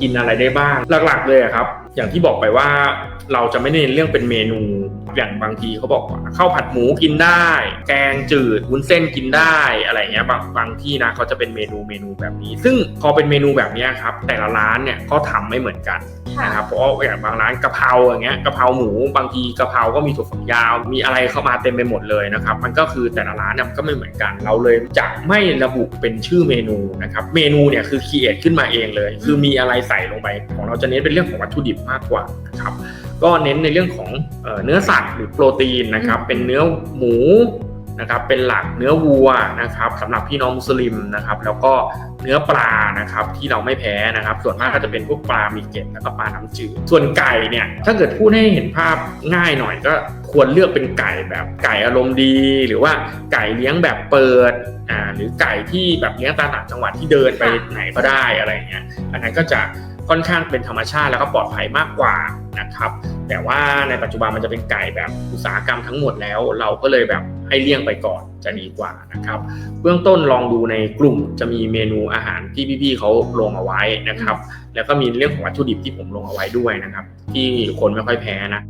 กินอะไรได้บ้างหลักๆเลยครับ อย่างที่บอกไปว่าเราจะไม่เน้นเรื่องเป็นเมนูอย่างบางทีเขาบอกว่าข้าวผัดหมูกินได้ แกงจืดวุ้นเส้นกินได้อะไรเงี้ยบางบางที่นะเขาจะเป็นเมนูเมนูแบบนี้ ซึ่งพอเป็นเมนูแบบนี้ครับแต่ละร้านเนี่ยก็ทำไม่เหมือนกันนะครับเพราะว่าอย่างบางร้านกะเพราอย่างเงี้ยกะเพราหมูบางทีกะเพราก็มีถั่วฝักยาว มีอะไรเข้ามาเต็มไปหมดเลยนะครับมันก็คือแต่ละร้านเนี่ยก็ไม่เหมือนกัน เราเลยจะไม่ระบุเป็นชื่อเมนูนะครับเมนูเนี่ยคือคีเอทขึ้นมาเองเลย คือมีอะไรใส่ลงไปของเราจะเน้นเป็นเรื่องของวัตถุดิบมากกว่านะครับก็เน้นในเรื่องของเอ่อเนื้อสัตว์หรือโปรตีนนะครับเป็นเนื้อหมูนะครับเป็นหลักเนื้อวัวนะครับสำหรับพี่น้องมุสลิมนะครับ แล้วก็เนื้อปลานะครับที่เราไม่แพ้นะครับ ส่วนมากก็จะเป็นพวกปลามีเกล็ดแล้วก็ปลาน้ำจืดส่วนไก่เนี่ยถ้าเกิดพูดให้เห็นภาพง่ายหน่อยก็ควรเลือกเป็นไก่แบบไก่อารมณ์ดี หรือว่าไก่เลี้ยงแบบเปิดอ่าหรือไก่ที่แบบเลี้ยงตามต่างจังหวัดที่เดินไปไหนก็ได้อะไรอย่างเงี้ยอันนั้นก็จะ ค่อนข้างเป็นธรรมชาติแล้วก็ปลอดภัยมากกว่านะครับแต่ว่าในปัจจุบันมันจะเป็นไก่แบบอุตสาหกรรมทั้งหมดแล้ว เราก็เลยแบบให้เลี่ยงไปก่อนจะดีกว่านะครับ เบื้องต้นลองดูในกลุ่มจะมีเมนูอาหารที่พี่ๆเขาลงเอาไว้นะครับ แล้วก็มีเรื่องของวัตถุดิบที่ผมลงเอาไว้ด้วยนะครับ ที่คนไม่ค่อยแพ้นะ